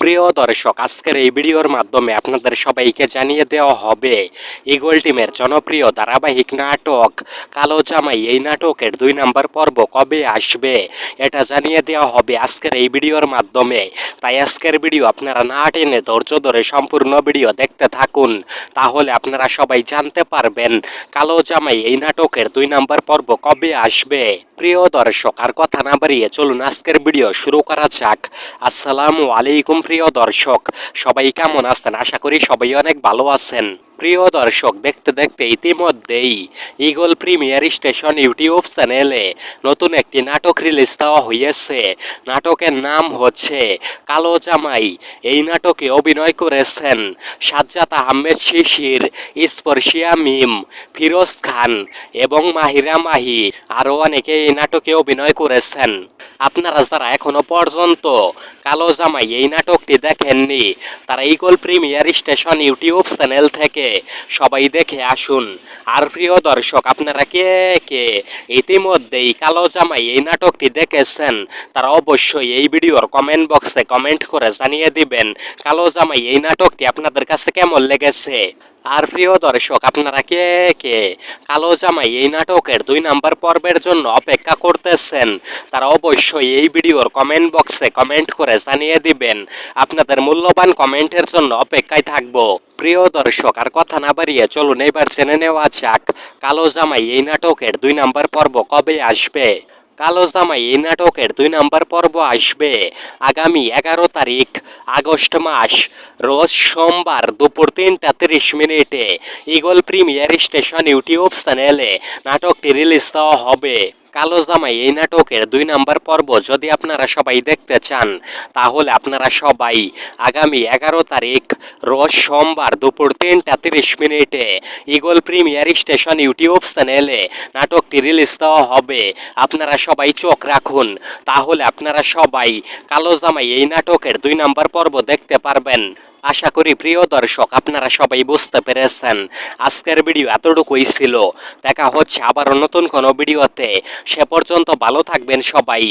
প্রিয় দর্শক, আজকের এই ভিডিওর মাধ্যমে আপনাদের সবাইকে জানিয়ে দেওয়া হবে, ইগল টিমের জনপ্রিয় ধারাবাহিক নাটক কালো জামাই। এই নাটকের দুই নম্বর পর্ব কবে আসবে এটা জানিয়ে দেওয়া হবে আজকের এই ভিডিওর মাধ্যমে। তাই আজকের ভিডিও আপনারা না টেনে ধৈর্য ধরে সম্পূর্ণ ভিডিও দেখতে থাকুন, তাহলে আপনারা সবাই জানতে পারবেন কালো জামাই এই নাটকের দুই নম্বর পর্ব কবে আসবে। প্রিয় দর্শক, আর কথা না বাড়িয়ে চলুন আজকের ভিডিও শুরু করা যাক। আসসালামু আলাইকুম প্রিয় দর্শক, সবাই কেমন আছেন? আশা করি সবাই অনেক ভালো আছেন। প্রিয় দর্শক, দেখতে দেখতে ইতিমধ্যেই ইগল প্রিমিয়ার স্টেশন ইউটিউব চ্যানেলে নতুন একটি নাটক রিলিজ দেওয়া হয়েছে নাটকের নাম হচ্ছে কালো জামাই। এই নাটকে অভিনয় করেছেন সাজ্জাদ আহমেদ শিশির, স্পর্শিয়া মিম, ফিরোজ খান এবং মাহিরা মাহি। আরও অনেকে এই নাটকে অভিনয় করেছেন। আপনারা যারা এখনও পর্যন্ত। কালো জামাই এই নাটকটি দেখেননি। তারা Eagle Premier station YouTube channel থেকে। সবাই দেখে আসুন। আর প্রিয় দর্শক, আপনারা কে কে ইতিমধ্যেই কালো জামাই এই নাটকটি দেখেছেন, তারা অবশ্যই এই ভিডিওর কমেন্ট বক্সে কমেন্ট করে জানিয়ে দিবেন, কালো জামাই এই নাটকটি আপনাদের কাছে কেমন লেগেছে? আর প্রিয় দর্শক, আপনারা কে কে? কালো জামাই এই নাটকের দুই নাম্বার পর্বের জন্য অপেক্ষা করতেছেন, তারা অবশ্যই এই ভিডিওর কমেন্ট বক্সে কমেন্ট করে জানিয়ে দিবেন, আপনাদের মূল্যবান কমেন্টের জন্য অপেক্ষায় থাকব। প্রিয় দর্শক, আর কথা না বাড়িয়ে চলুন, এবার জেনে নেওয়া যাক, কালো জামাই এই নাটকের দুই নাম্বার পর্ব কবে আসবে? কালো জামাই, এই নাটকের দুই নম্বর পর্ব আসবে আগামী এগারো তারিখ, আগস্ট মাস। রোজ সোমবার দুপুর তিনটা তিরিশ মিনিটে ইগল প্রিমিয়ার স্টেশন ইউটিউব চ্যানেলে নাটকটি রিলিজ দেওয়া হবে। কালো জামাই, এই নাটকের দুই নাম্বার পর্ব যদি আপনারা সবাই দেখতে চান, তাহলে আপনারা সবাই আগামী এগারো তারিখ রোজ সোমবার দুপুর তিনটা তিরিশ মিনিটে ইগল প্রিমিয়ার স্টেশন ইউটিউব চ্যানেলে নাটকটি রিলিজ দেওয়া হবে। আপনারা সবাই চোখ রাখুন, তাহলে আপনারা সবাই কালো জামাই এই নাটকের দুই নাম্বার পর্ব দেখতে পারবেন। আশা করি প্রিয় দর্শক, আপনারা সবাই বুঝতে পেরেছেন আজকের ভিডিও এতটুকুই ছিল। দেখা হচ্ছে আবারও নতুন কোনো ভিডিওতে। সে পর্যন্ত ভালো থাকবেন সবাই।